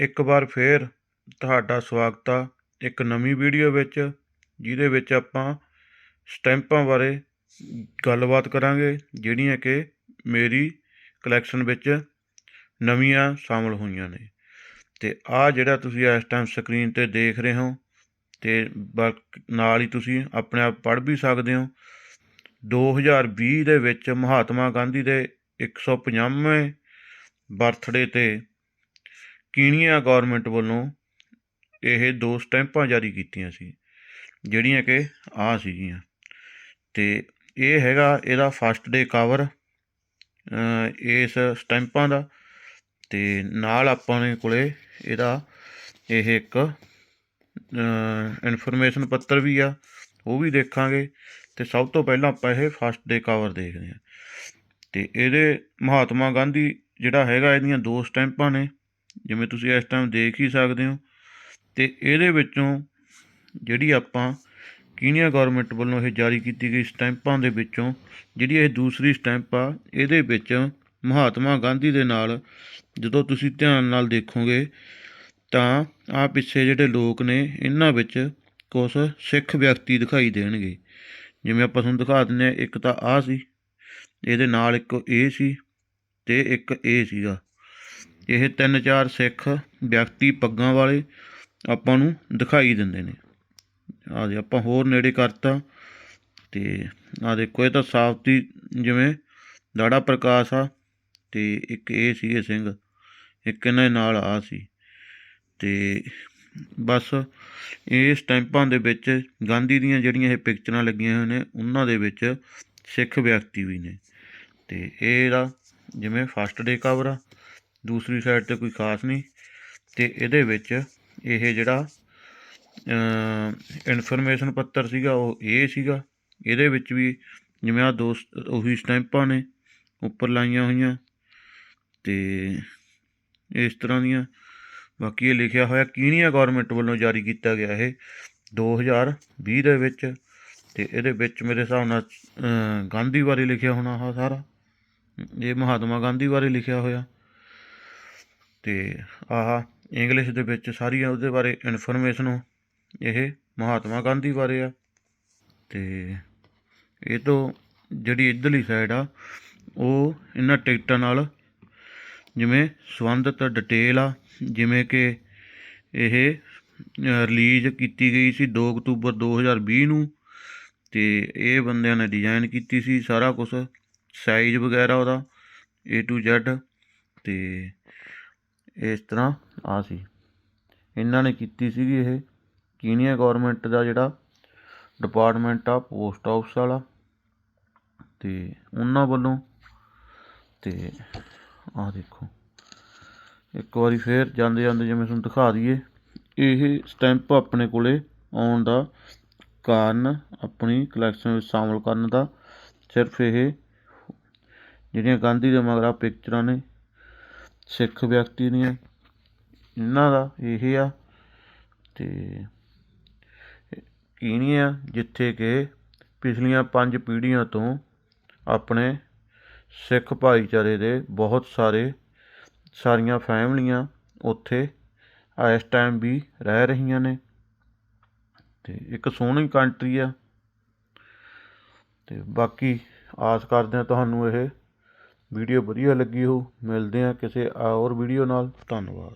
ਇੱਕ ਵਾਰ ਫੇਰ ਤੁਹਾਡਾ ਸਵਾਗਤ ਆ ਇੱਕ ਨਵੀਂ ਵੀਡੀਓ ਵਿੱਚ, ਜਿਹਦੇ ਵਿੱਚ ਆਪਾਂ ਸਟੈਂਪਾਂ ਬਾਰੇ ਗੱਲਬਾਤ ਕਰਾਂਗੇ, ਜਿਹੜੀਆਂ ਕਿ ਮੇਰੀ ਕਲੈਕਸ਼ਨ ਵਿੱਚ ਨਵੀਆਂ ਸ਼ਾਮਲ ਹੋਈਆਂ ਨੇ। ਤੇ ਆ ਜਿਹੜਾ ਤੁਸੀਂ ਇਸ ਟਾਈਮ ਸਕਰੀਨ ਤੇ ਦੇਖ ਰਹੇ ਹੋ, ਤੇ ਬਾਕ- ਨਾਲ ਹੀ ਤੁਸੀਂ ਆਪਣੇ ਆਪ ਪੜ੍ਹ ਵੀ ਸਕਦੇ ਹੋ। 2020 ਦੇ ਵਿੱਚ ਮਹਾਤਮਾ ਗਾਂਧੀ ਦੇ 150ਵੇਂ ਬਰਥਡੇ ਤੇ ਕੀਨੀਆ ਗੌਰਮੈਂਟ ਵੱਲੋਂ ਇਹ ਦੋ ਸਟੈਂਪਾਂ ਜਾਰੀ ਕੀਤੀਆਂ ਸੀ, ਜਿਹੜੀਆਂ ਕਿ ਆ ਸੀਗੀਆਂ। ਤੇ ਇਹ ਹੈਗਾ, ਇਹਦਾ ਫਸਟ ਡੇ ਕਵਰ ਇਸ ਸਟੈਂਪਾਂ ਦਾ, ਤੇ ਨਾਲ ਆਪਾਂ ਨੇ ਕੋਲੇ ਇਹਦਾ ਇਹ ਇੱਕ ਇਨਫੋਰਮੇਸ਼ਨ ਪੱਤਰ ਵੀ ਆ, ਉਹ ਵੀ ਦੇਖਾਂਗੇ। ਤੇ ਸਭ ਤੋਂ ਪਹਿਲਾਂ ਆਪਾਂ ਇਹ ਫਸਟ ਡੇ ਕਵਰ ਦੇਖਦੇ ਹਾਂ। ਤੇ ਇਹਦੇ ਮਹਾਤਮਾ ਗਾਂਧੀ ਜਿਹੜਾ ਹੈਗਾ, ਇਹਦੀਆਂ ਦੋ ਸਟੈਂਪਾਂ ਨੇ। ਜਿਵੇਂ ਤੁਸੀਂ ਇਸ ਟਾਈਮ ਦੇਖ ਹੀ ਸਕਦੇ ਹੋ, ਤੇ ਇਹਦੇ ਵਿੱਚੋਂ ਜਿਹੜੀ ਆਪਾਂ ਕੀਨੀਆ ਗਵਰਨਮੈਂਟ ਵੱਲੋਂ ਇਹ ਜਾਰੀ ਕੀਤੀ ਗਈ ਸਟੈਂਪਾਂ ਦੇ ਵਿੱਚੋਂ, ਜਿਹੜੀ ਇਹ ਦੂਸਰੀ ਸਟੈਂਪ ਆ, ਇਹਦੇ ਵਿੱਚ ਮਹਾਤਮਾ ਗਾਂਧੀ ਦੇ ਨਾਲ ਜਦੋਂ ਤੁਸੀਂ ਧਿਆਨ ਨਾਲ ਦੇਖੋਗੇ, ਤਾਂ ਆ ਪਿੱਛੇ ਜਿਹੜੇ ਲੋਕ ਨੇ, ਇਹਨਾਂ ਵਿੱਚ ਕੁਝ ਸਿੱਖ ਵਿਅਕਤੀ ਦਿਖਾਈ ਦੇਣਗੇ। ਜਿਵੇਂ ਆਪਾਂ ਤੁਹਾਨੂੰ ਦਿਖਾ ਦਿੰਦੇ ਹਾਂ, ਇੱਕ ਤਾਂ ਆ ਸੀ, ਇਹਦੇ ਨਾਲ ਇੱਕ ਇਹ ਸੀ, ਤੇ ਇੱਕ ਇਹ ਸੀਗਾ। ਇਹ ਤਿੰਨ ਚਾਰ ਸਿੱਖ ਵਿਅਕਤੀ ਪੱਗਾਂ ਵਾਲੇ ਆਪਾਂ ਨੂੰ ਦਿਖਾਈ ਦਿੰਦੇ ਨੇ। ਆ ਦੇ ਆਪਾਂ ਹੋਰ ਨੇੜੇ ਕਰਤਾ। ਤੇ ਆ ਦੇਖੋ, ਇਹ ਤਾਂ ਸਾਫਤੀ ਜਿਵੇਂ ਦਾੜਾ ਪ੍ਰਕਾਸ਼ ਆ, ਤੇ ਇੱਕ ਇਹ ਸੀਗੇ ਸਿੰਘ, ਇੱਕ ਇਹਨਾਂ ਦੇ ਨਾਲ ਆ ਸੀ। ਤੇ ਬਸ ਇਹ ਸਟੈਂਪਾਂ ਦੇ ਵਿੱਚ ਗਾਂਧੀ ਦੀਆਂ ਜਿਹੜੀਆਂ ਇਹ ਪਿਕਚਰਾਂ ਲੱਗੀਆਂ ਹੋਈਆਂ ਨੇ, ਉਹਨਾਂ ਦੇ ਵਿੱਚ ਸਿੱਖ ਵਿਅਕਤੀ ਵੀ ਨੇ। ਤੇ ਇਹਦਾ ਜਿਵੇਂ ਫਸਟ ਡੇ ਕਵਰ ਆ ਦੂਸਰੀ ਸਾਈਡ ਤੇ ਕੋਈ ਖਾਸ ਨਹੀਂ ਤੇ ਇਹਦੇ ਵਿੱਚ ਇਹ ਜਿਹੜਾ ਇਨਫੋਰਮੇਸ਼ਨ ਪੱਤਰ ਸੀਗਾ, ਉਹ ਇਹ ਸੀਗਾ। ਇਹਦੇ ਵਿੱਚ ਵੀ ਜਿਵੇਂ ਆ ਦੋ ਸ- ਉਹੀ ਸਟੈਂਪਾਂ ਨੇ, ਉੱਪਰ ਲਾਈਆਂ ਹੋਈਆਂ ਤੇ ਇਸ ਤਰ੍ਹਾਂ ਦੀਆਂ। ਬਾਕੀ ਇਹ ਲਿਖਿਆ ਹੋਇਆ ਕੀਨੀਆ ਗਵਰਨਮੈਂਟ ਵੱਲੋਂ ਜਾਰੀ ਕੀਤਾ ਗਿਆ ਇਹ 2020 ਦੇ ਵਿੱਚ ਤੇ ਇਹਦੇ ਵਿੱਚ ਮੇਰੇ ਹਿਸਾਬ ਨਾਲ ਗਾਂਧੀ ਬਾਰੇ ਲਿਖਿਆ ਹੋਣਾ ਆਹ ਸਾਰਾ। ਇਹ ਮਹਾਤਮਾ ਗਾਂਧੀ ਬਾਰੇ ਲਿਖਿਆ ਹੋਇਆ। ਤੇ ਆਹ ਇੰਗਲਿਸ਼ ਦੇ ਵਿੱਚ ਸਾਰੀਆਂ ਉਹਦੇ ਬਾਰੇ ਇਨਫੋਰਮੇਸ਼ਨ ਇਹ ਮਹਾਤਮਾ ਗਾਂਧੀ ਬਾਰੇ ਆ। ਤੇ ਇਹ ਤੋਂ ਜਿਹੜੀ ਇੱਧਰਲੀ ਸਾਈਡ ਆ, ਉਹ ਇਹਨਾਂ ਟਿਕਟਾਂ ਨਾਲ ਜਿਵੇਂ ਸੰਬੰਧਿਤ ਡਿਟੇਲ ਆ, ਜਿਵੇਂ ਕਿ ਇਹ ਰਿਲੀਜ਼ ਕੀਤੀ ਗਈ ਸੀ 2 ਅਕਤੂਬਰ 2020 ਨੂੰ, ਤੇ ਇਹ ਬੰਦਿਆਂ ਨੇ ਡਿਜ਼ਾਈਨ ਕੀਤੀ ਸੀ ਸਾਰਾ ਕੁਝ ਸਾਈਜ਼ ਵਗੈਰਾ ਉਹਦਾ A to Z, ਤੇ ਇਸ ਤਰ੍ਹਾਂ ਆ ਸੀ। ਇਹਨਾਂ ਨੇ ਕੀਤੀ ਸੀਗੀ ਇਹ ਕੀਨੀਆ ਗਵਰਨਮੈਂਟ ਦਾ ਜਿਹੜਾ ਡਿਪਾਰਟਮੈਂਟ ਆ ਪੋਸਟ ਆਫਿਸ ਵਾਲਾ। ਤੇ ਉਹਨਾਂ ਵੱਲੋਂ ਤੇ ਆਹ ਦੇਖੋ। ਇੱਕ ਵਾਰੀ ਫੇਰ ਜਾਂਦੇ ਜਾਂਦੇ ਜਿਵੇਂ ਤੁਹਾਨੂੰ ਦਿਖਾ ਦਈਏ, ਇਹ ਸਟੈਂਪ ਆਪਣੇ ਕੋਲੇ ਆਉਣ ਦਾ ਕਾਰਨ ਆਪਣੀ ਕਲੈਕਸ਼ਨ ਵਿੱਚ ਸ਼ਾਮਲ ਕਰਨ ਦਾ ਸਿਰਫ ਇਹ ਜਿਹੜੀਆਂ ਗਾਂਧੀ ਦੇ ਮਗਰਾ ਪਿਕਚਰਾਂ ਨੇ ਸਿੱਖ ਵਿਅਕਤੀ ਦੀਆਂ ਇਹਨਾਂ ਦਾ ਇਹ ਆ ਤੇ ਕੀਨੀਆ ਜਿੱਥੇ ਕਿ ਪਿਛਲੀਆਂ ਪੰਜ ਪੀੜ੍ਹੀਆਂ ਤੋਂ ਆਪਣੇ ਸਿੱਖ ਭਾਈਚਾਰੇ ਦੇ ਬਹੁਤ ਸਾਰੇ, ਸਾਰੀਆਂ ਫੈਮਲੀਆਂ ਉੱਥੇ ਇਸ ਟਾਈਮ ਵੀ ਰਹਿ ਰਹੀਆਂ ਨੇ। ਤੇ ਇੱਕ ਸੋਹਣੀ ਕੰਟਰੀ ਆ। ਤੇ ਬਾਕੀ ਆਸ ਕਰਦੇ ਹਾਂ ਤੁਹਾਨੂੰ ਇਹ ਵੀਡੀਓ ਵਧੀਆ ਲੱਗੀ ਹੋ ਮਿਲਦੇ ਹਾਂ ਕਿਸੇ ਔਰ ਵੀਡੀਓ ਨਾਲ ਧੰਨਵਾਦ।